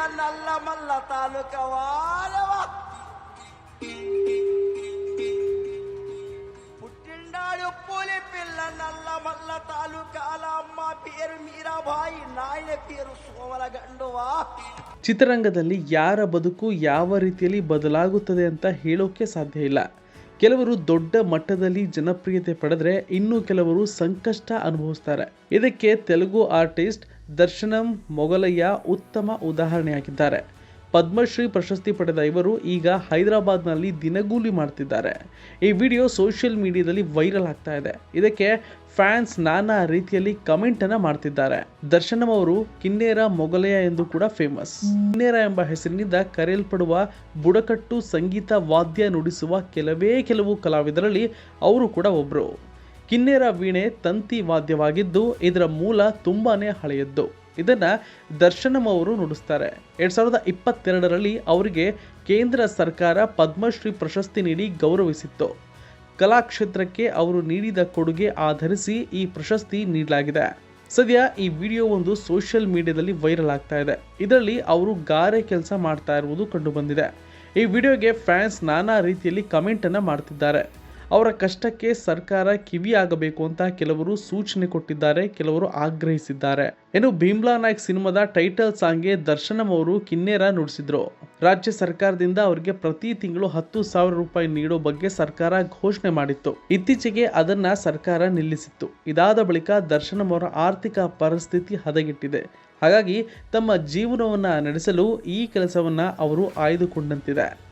ನಲ್ಲ ಮಲ್ಲ ತಾಲೂಕವಾರವ పుట్టిండాడు పూలి పిల్ల నల్ల మల్ల తాలూకాల అమ్మ పేరు మీరాబాయి నాయన పేరు సోమల గండువా ಚಿತ್ರರಂಗದಲ್ಲಿ ಯಾರ ಬದುಕು ಯಾವ ರೀತಿಯಲ್ಲಿ ಬದಲಾಗುತ್ತದೆ ಅಂತ ಹೇಳೋಕೆ ಸಾಧ್ಯ ಇಲ್ಲ ಕೆಲವರು ದೊಡ್ಡ ಮಟ್ಟದಲ್ಲಿ ಜನಪ್ರಿಯತೆ ಪಡೆದ್ರೆ ಇನ್ನು ಕೆಲವರು ಸಂಕಷ್ಟ ಅನುಭವಿಸ್ತಾರೆ. ಇದಕ್ಕೆ ತೆಲುಗು ಆರ್ಟಿಸ್ಟ್ ದರ್ಶನಂ ಮೊಗಲಯ್ಯ ಉತ್ತಮ ಉದಾಹರಣೆಯಾಗಿದ್ದಾರೆ. ಪದ್ಮಶ್ರೀ ಪ್ರಶಸ್ತಿ ಪಡೆದ ಇವರು ಈಗ ಹೈದರಾಬಾದ್ನಲ್ಲಿ ದಿನಗೂಲಿ ಮಾಡ್ತಿದ್ದಾರೆ. ಈ ವಿಡಿಯೋ ಸೋಷಿಯಲ್ ಮೀಡಿಯಾದಲ್ಲಿ ವೈರಲ್ ಆಗ್ತಾ ಇದೆ. ಇದಕ್ಕೆ ಫ್ಯಾನ್ಸ್ ನಾನಾ ರೀತಿಯಲ್ಲಿ ಕಮೆಂಟ್ ಅನ್ನ ಮಾಡ್ತಿದ್ದಾರೆ. ದರ್ಶನಂ ಅವರು ಕಿನ್ನೇರ ಮೊಗಲಯ ಎಂದು ಕೂಡ ಫೇಮಸ್. ಕಿನ್ನೇರ ಎಂಬ ಹೆಸರಿನಿಂದ ಕರೆಯಲ್ಪಡುವ ಬುಡಕಟ್ಟು ಸಂಗೀತ ವಾದ್ಯ ನುಡಿಸುವ ಕೆಲವೇ ಕೆಲವು ಕಲಾವಿದರಲ್ಲಿ ಅವರು ಕೂಡ ಒಬ್ರು. ಕಿನ್ನೇರ ವೀಣೆ ತಂತಿ ವಾದ್ಯವಾಗಿದ್ದು ಇದರ ಮೂಲ ತುಂಬಾನೇ ಹಳೆಯದ್ದು. ಇದನ್ನ ದರ್ಶನಂ ಅವರು ನುಡಿಸ್ತಾರೆ. ಎರಡ್ ಸಾವಿರದ ಇಪ್ಪತ್ತೆರಡರಲ್ಲಿ ಅವರಿಗೆ ಕೇಂದ್ರ ಸರ್ಕಾರ ಪದ್ಮಶ್ರೀ ಪ್ರಶಸ್ತಿ ನೀಡಿ ಗೌರವಿಸಿತ್ತು. ಕಲಾಕ್ಷೇತ್ರಕ್ಕೆ ಅವರು ನೀಡಿದ ಕೊಡುಗೆ ಆಧರಿಸಿ ಈ ಪ್ರಶಸ್ತಿ ನೀಡಲಾಗಿದೆ. ಸದ್ಯ ಈ ವಿಡಿಯೋ ಒಂದು ಸೋಷಿಯಲ್ ಮೀಡಿಯಾದಲ್ಲಿ ವೈರಲ್ ಆಗ್ತಾ ಇದೆ. ಇದರಲ್ಲಿ ಅವರು ಗಾರೆ ಕೆಲಸ ಮಾಡ್ತಾ ಇರುವುದು ಕಂಡು ಬಂದಿದೆ. ಈ ವಿಡಿಯೋಗೆ ಫ್ಯಾನ್ಸ್ ನಾನಾ ರೀತಿಯಲ್ಲಿ ಕಮೆಂಟನ್ನು ಮಾಡ್ತಿದ್ದಾರೆ. ಅವರ ಕಷ್ಟಕ್ಕೆ ಸರ್ಕಾರ ಕಿವಿ ಆಗಬೇಕು ಅಂತ ಕೆಲವರು ಸೂಚನೆ ಕೊಟ್ಟಿದ್ದಾರೆ, ಕೆಲವರು ಆಗ್ರಹಿಸಿದ್ದಾರೆ. ಇನ್ನು ಭೀಮ್ಲಾ ನಾಯ್ಕ್ ಸಿನಿಮಾದ ಟೈಟಲ್ ಸಾಂಗ್ಗೆ ದರ್ಶನಂ ಅವರು ಕಿನ್ನೇರ ನುಡಿಸಿದ್ರು. ರಾಜ್ಯ ಸರ್ಕಾರದಿಂದ ಅವರಿಗೆ ಪ್ರತಿ ತಿಂಗಳು ಹತ್ತು ಸಾವಿರ ರೂಪಾಯಿ ನೀಡೋ ಬಗ್ಗೆ ಸರ್ಕಾರ ಘೋಷಣೆ ಮಾಡಿತ್ತು. ಇತ್ತೀಚೆಗೆ ಅದನ್ನ ಸರ್ಕಾರ ನಿಲ್ಲಿಸಿತ್ತು. ಇದಾದ ಬಳಿಕ ದರ್ಶನಂ ಅವರ ಆರ್ಥಿಕ ಪರಿಸ್ಥಿತಿ ಹದಗೆಟ್ಟಿದೆ. ಹಾಗಾಗಿ ತಮ್ಮ ಜೀವನವನ್ನ ನಡೆಸಲು ಈ ಕೆಲಸವನ್ನ ಅವರು ಆಯ್ದುಕೊಂಡಂತಿದೆ.